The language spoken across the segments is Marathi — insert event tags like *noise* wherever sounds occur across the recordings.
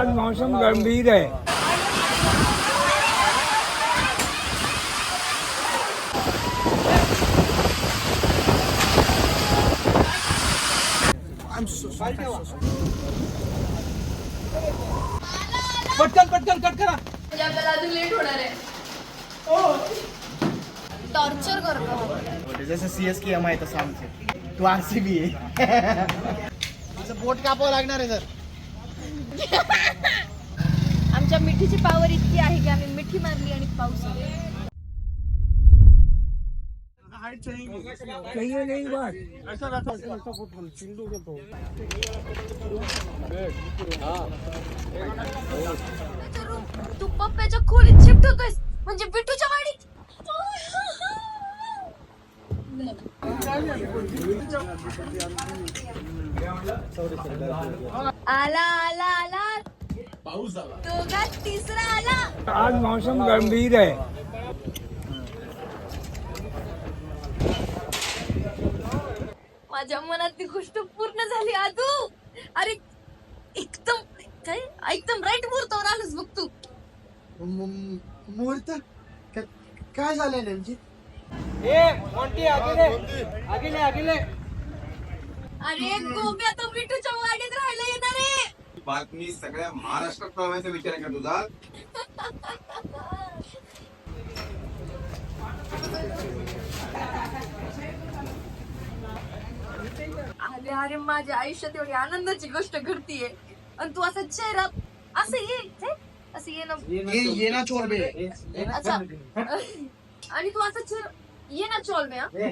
आज मौसम गंभीर है। पटकन पटकन कट करा. म्हणजे आपल्याला अजून लेट होणार आहे. टॉर्चर करतो जसं सी एस के एम आहे तसं आमचे. तू आर सी बी आहे. *laughs* बोट कापावं लागणार आहे सर *laughs* आमच्या मिठीची पावर इतकी आहे की आम्ही मिठी मारली आणि पाऊस आला. कहिए नहीं बात तू पप्प्याच्या खोलीत शिफ्ट होतोयस म्हणजे बिट्टूच्या वाडीत आला आला आला. पाऊस आला दोघात तिसरा आला. आज मौसम गंभीर है माझ्या मनात ती गोष्ट पूर्ण झाली आदू अरे एकदम काय? एकदम राईट मुहूर्तावर आलोस बघ तू. मुहूर्त? काय झालंय नेमकी? ए मोंटी आगे ले आगे ले आगे ले अरे गोबी आता बिट्टूच्या वाडीत राहायला येणार आहे. बातमी सगळ्या महाराष्ट्रात कळवायचा विचार आहे का तुझा? अरे अरे माझ्या आयुष्यात एवढी आनंदाची गोष्ट घडतीये. आणि तू असा चेहरा असं ये हे? असं ये ना. ये ये ना चोर बे. अच्छा. आणि तू असं चेहरा ये ना चोल में हा? हे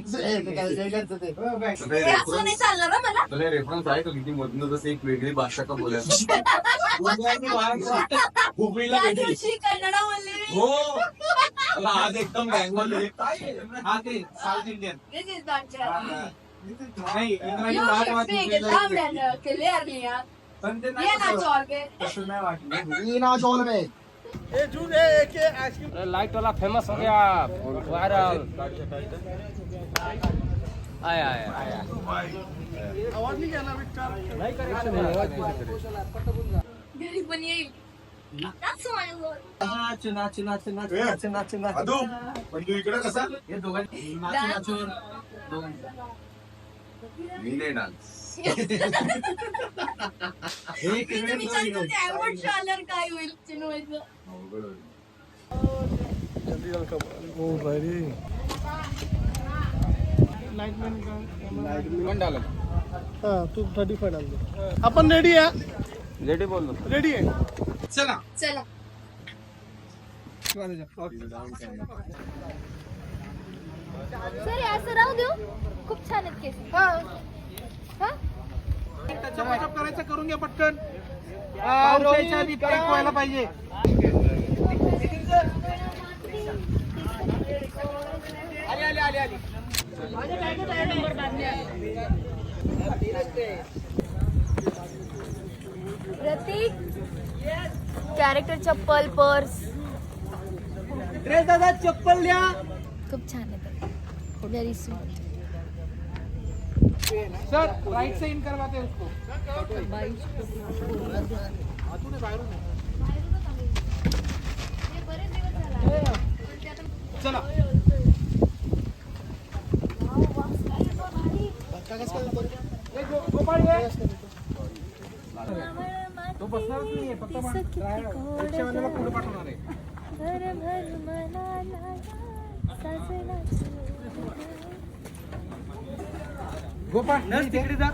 असं नाही चालणार हं मला तुला रेफरन्स आहे का किती मधनं जसं एक वेगळी भाषा का *laughs* बोलायचं हुबळीला भेटली दिवशी कन्नड बोलले हो। मला आज एकदम बँगॉल हा ते south Indian. This is not German. नाही इंग्रजी You भाषा should speak it loud and uh, clearly, हा. पण ते ये ना तसं- चोल के। तसं नाही वाटलं ये ना चोर बे लाइट वाला फेमस हो गया वायरल। आया आया आया। घरी पण येईल That's my lord. नाच नाच नाच नाच नाच नाच नाच अदू पण तू इकडे कसा? हे दोघांनी नाच। Dance. नाचून दोघांनी. मी नाही डान्स काय होईल तू थर्टी फाय आपण रेडी आहे रेडी बोल रेडी आहे चला. चला सर असं राहू देऊ खूप छान आहेत केस हा त्याचा करायचा करून घ्या पटकन. व्हायला पाहिजे. आली आली आली आली. प्रतीक कॅरेक्टर चप्पल पर्स. ड्रेस दादा चप्पल द्या. खूप छान आहे व्हेरी स्वीट सर राइट से इन करवाते हैं उसको. चला. गोपाळ. तो बसणारच नाहीये फक्त रिक्षावाल्याला पुढे पाठवणार आहे. गोपाळ नर्स तिकडे जा.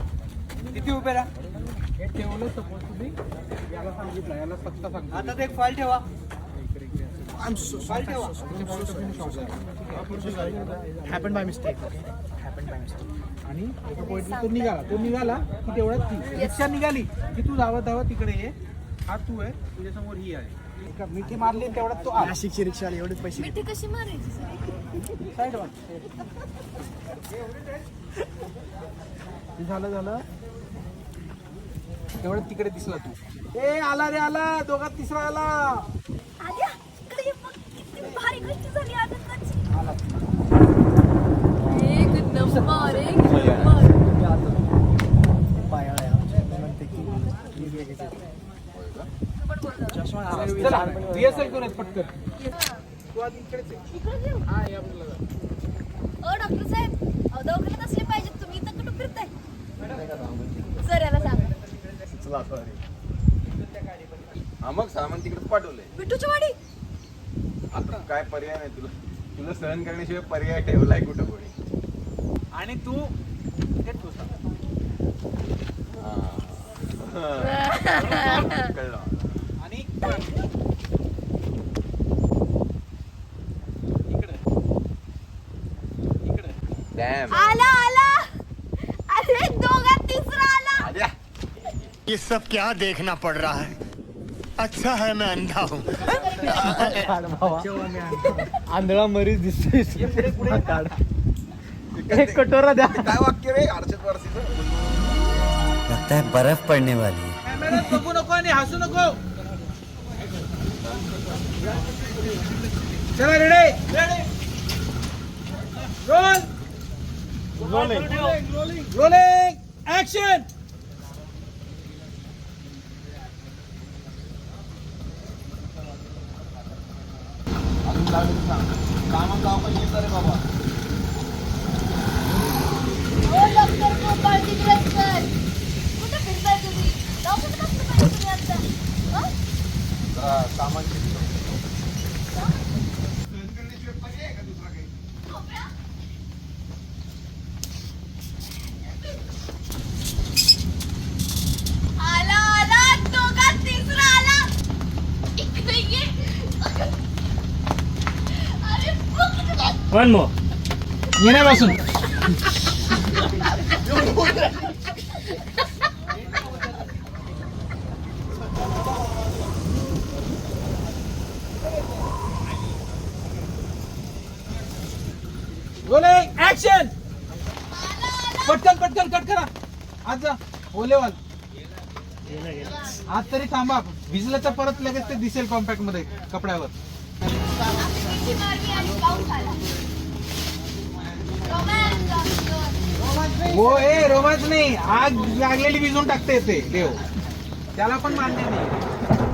तिथे उभे राहा. हे ठेवलं सपोज तुम्ही. याला सांगितलं याला सत्ता सांगतो आता एक फाईल ठेवा. फाईल ठेवा. Happen by mistake happen by mistake आणि एका पॉईंटला तो निघाला. तो निघाला की तेवढ्यात ती. रिक्षा निघाली की तू धावत धावत तिकडे ये. हा तू आहे तुझ्यासमोर ही आहे. एका मिठी मारली आणि तेवढ्यात तो आला. नाशिकची रिक्षा आली एवढेच पैसे मिठी कशी मारायची? साईड वर. *laughs* ते झालं झालं. तेवढ्यात तिकडे दिसला तू. ए आला रे आला. दोघात तिसरा आला. आद्या इकडे ये बघ, किती भारी गोष्ट झाली हा मग सामान तिकडे पाठवलंय. बिट्टूची वाडी? आता काय पर्याय नाही तुला तुला सहन करण्याशिवाय पर्याय ठेवलाय कुठं कोणी? आणि तू हे ठोसा. कळलं आणि इकडे. इकडे. डॅम आला आला अरे दोघात तिसरा आला आल्या ये सब क्या देखना पड़ रहा है? अच्छा है मैं अंधा हूँ। आंधळा मरीज दिसतोय. एक कटोरा द्या. काय वाक्य रे वारसीचं लगता है बर्फ पड़ने वाली है। बघू नको आणि हसू नको. चला रेडे? रोल. रोलिंग ऍक्शन सामान गाव पण येतं रे बाबा हो डॉक्टर गोपाळ तिकडे कुठे फिरताय तुम्ही दवाखान्यात कसं पाहिजे तुम्ही आता हं? जरा सामान शिकतो आला आला दोघात तिसरा आला इकडे ये अरे बघ पण मग मो येण्यापासून रोलिंग ऍक्शन पटकन पटकन कट करा. आज जा ओलेवाल. आज तरी थांबा. भिजलं तर परत लगेच ते दिसेल कॉम्पॅक्टमध्ये कपड्यावर. आपली मारली आणि पाऊस आला रोमॅन्स डॉक्टर. हो ए रोमांच नाही. आग लागलेली भिजून टाकते ते. देव. त्याला पण मान्य नाही.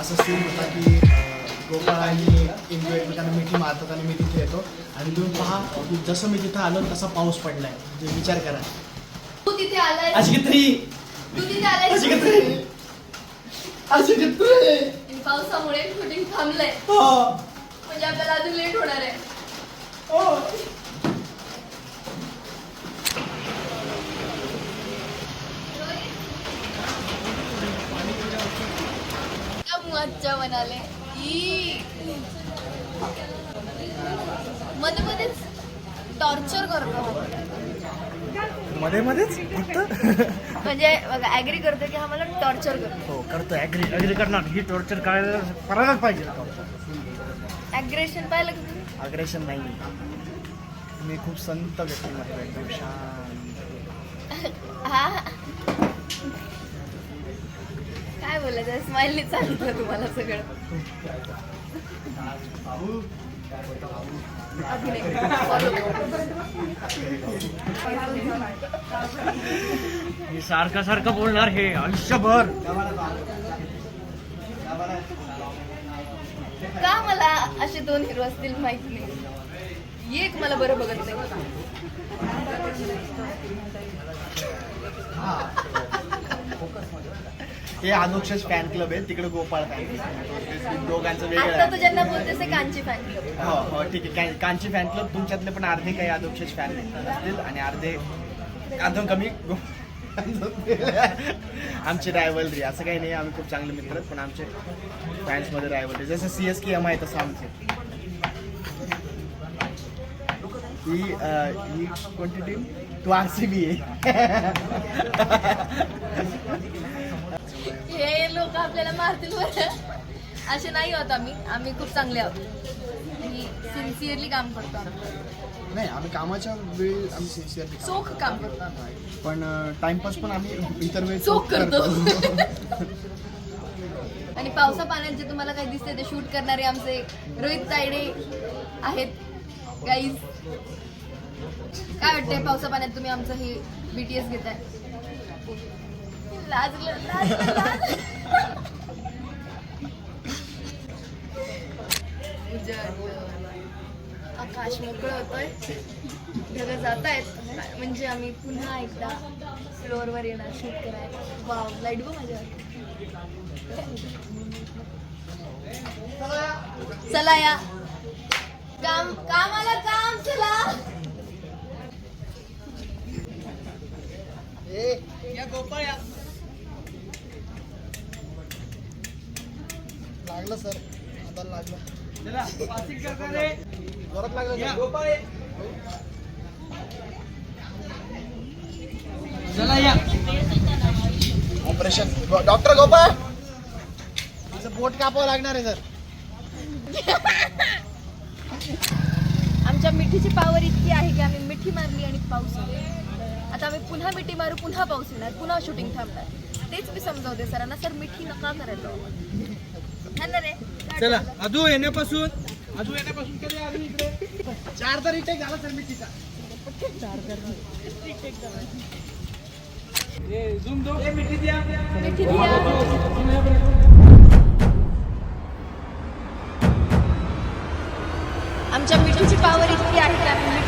असं सीन होता की गोपाळ आणि इंदू एकमेकांना मिठी मारतात आणि मी तिथे येतो आणि तुम्ही पहा जसं मी तिथं आलो तसा पाऊस पडलाय. म्हणजे विचार करा. तू तिथे आलाय? अशी किती तू तिथे आलाय? अशी किती अशी किती पावसामुळे शूटिंग थांबलंय. हो. म्हणजे आपल्याला अजून लेट होणार आहे. मज्जा म्हणाले. मध्ये मध्येच टॉर्चर करतो मध्ये मध्येच? फक्त? म्हणजे बघा ऍग्री करतो की हा मला टॉर्चर करतो. हो करतो ऍग्री ऍग्री करणार. ही टॉर्चर करायला करायलाच पाहिजे ऍग्रेशन पाहिलं का अग्रेशन नाही. मी खूप संत व्यक्तिमत्व आहे, एकदम शांत. हा? काय बोलायचं स्माइलने सांगितलं तुम्हाला सगळं. मी सारखं सारखं बोलणार हे आयुष्यभर. का मला असे दोन हिरो असतील माहीत नाही? एक मला बरं बघत नाही. हे अनोक्षच फॅन क्लब आहे. तिकडे गोपाळ फॅन क्लब दोघांचं वेगळं आता तू आहे. ज्यांना बोलतेस ते कांची फॅन हो हो ठीक आहे. कांची फॅन क्लब तुमच्यातले पण अर्धे काही अनोक्षच फॅन असतील आणि अर्धे अजून कमी गो- आमची रायवलरी असं काही नाही आम्ही खूप चांगले मित्र आहेत पण आमचे फॅन्समध्ये रायवलरी जसं सी एस के एम आहे तसं आमचे. ही अं, ही कोणती टीम तू आर सी बी आहे. लोक आपल्याला मारतील बरं. असे नाही होत आम्ही. आम्ही खूप चांगले आहोत. आणि सिन्सिअरली काम करतो आम्ही. नाही आम्ही कामाच्या वेळी आम्ही सिन्सिअरली चोख काम करतो. पण टाइमपास पण आम्ही इतर वेळी चोख करतो. *laughs* आणि पावसा पाण्यात जे तुम्हाला काही दिसते ते शूट करणारे आमचे रोहित तायडे आहेत. गाईज काय वाटतंय पावसा पाण्यात तुम्ही आमचं हे बीटीएस घेताय? आकाश मोकळं होतोय. ढगं जात आहेत म्हणजे आम्ही पुन्हा एकदा फ्लोअरवर येणार शूट करायला. वाव लाइट बघ माझ्यावर चला या. काम कामाला काम चला. लागलं सर. आता लागलं. जोरात लागलं. चला या. ऑपरेशन. डॉक्टर गोपाळ माझं बोट कापावं लागणार आहे सर. आमच्या मिठीची पावर इतकी आहे की आम्ही मिठी मारली आणि पाऊस आला. आता आम्ही पुन्हा मिठी मारू पुन्हा पाऊस येणार पुन्हा शूटिंग थांबणार. तेच मी समजावते सरांना. सर मिठी नका करायला रे? चला अजू येण्यापासून अजू येण्यापासून कधी अजू इकडे? चार तर झाला सर मी तिचा झूम दो. मिठी द्या. मिठी द्या. आमच्या मिठीची पावर इतकी आहे